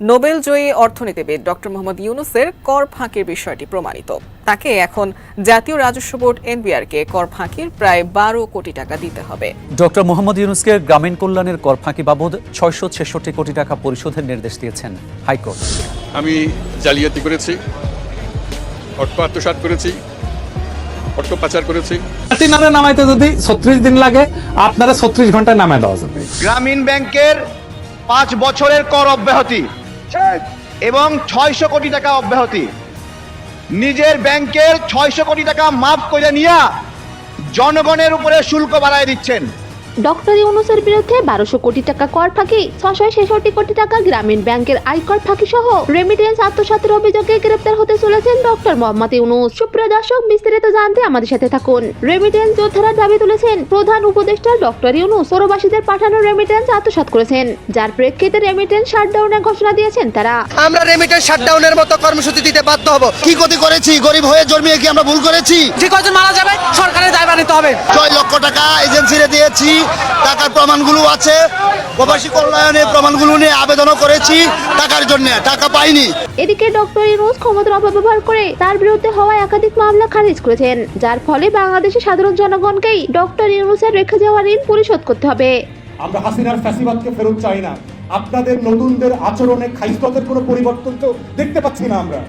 Nobel জয়ী অর্থনীতিবিদ doctor Mohammad ইউনুসের কর ফাঁকির বিষয়টি প্রমাণিত। তাকে এখন জাতীয় রাজস্ব বোর্ড এনবিআরকে কর ফাঁকির প্রায় বারো কোটি টাকা দিতে হবে। ডক্টর মোহাম্মদ ইউনুসকে গ্রামীণ কল্যাণের কর ফাঁকি বাবদ ছয়শো ছেষট্টি কোটি টাকা পরিশোধের নির্দেশ দিয়েছেন হাইকোর্ট। আমি জালিয়াতি করেছি অর্থ করেছি অর্থ পাচার করেছি নামে নামাইতে যদি ছত্রিশ দিন লাগে আপনারা ছত্রিশ ঘন্টায় নামায় দেওয়া যাবে। গ্রামীণ ব্যাংকের পাঁচ বছরের কর অব্যাহতি। এবং ছয়শো কোটি টাকা অব্যাহতি। নিজের ব্যাংকের ছয়শো কোটি টাকা মাফ করে নিয়ে জনগণের উপরে শুল্ক বাড়ায় দিচ্ছেন। ডক্টর ইউনুসের বিরুদ্ধে বারোশো কোটি টাকা কর ফাঁকি ছশো ছেষট্টি কোটি টাকা গ্রামীণ ব্যাংকের আয়কর ফাঁকি সহ রেমিটেন্স আত্মসাতের অভিযোগে গ্রেপ্তার হতে চলেছেন ডক্টর মোহাম্মদ ইউনুস। সুপ্রিয় দর্শক বিস্তারিত জানতে আমাদের সাথে থাকুন। রেমিটেন্স যোদ্ধারা দাবি তুলেছেন প্রধান উপদেষ্টা ডক্টর ইউনুস প্রবাসীদের পাঠানো রেমিটেন্স আত্মসাৎ করেছেন। যার প্রেক্ষিতে রেমিটেন্স শাটডাউনের ঘোষণা দিয়েছেন তারা। আমরা রেমিটেন্স শাটডাউনের মতো কর্মসূচি দিতে বাধ্য হব। কি ক্ষতি করেছি? গরিব হয়ে জন্মিয়ে কি আমরা ভুল করেছি? যে কজন মারা যাবে? নিতে হবে। ছয় লক্ষ টাকা এজেন্সিরে দিয়েছি টাকার প্রমাণগুলো আছে। প্রবাসী কল্যাণের প্রমাণগুলো নিয়ে আবেদনও করেছি টাকার জন্য টাকা পাইনি। এদিকে ডক্টর ইউনুস ক্ষমতার অপব্যবহার করে তার বিরুদ্ধে হওয়া একাধিক মামলা খারিজ করেছেন যার ফলে বাংলাদেশের সাধারণ জনগণকেই ডক্টর ইউনুসের রেখে যাওয়া ঋণ পরিশোধ করতে হবে। আমরা হাসিনার ফ্যাসিবাদকে ফেরত চাই না। আপনাদের নতুনদের আচরণে খাইস্ততের কোনো পরিবর্তন তো দেখতে পাচ্ছি না আমরা।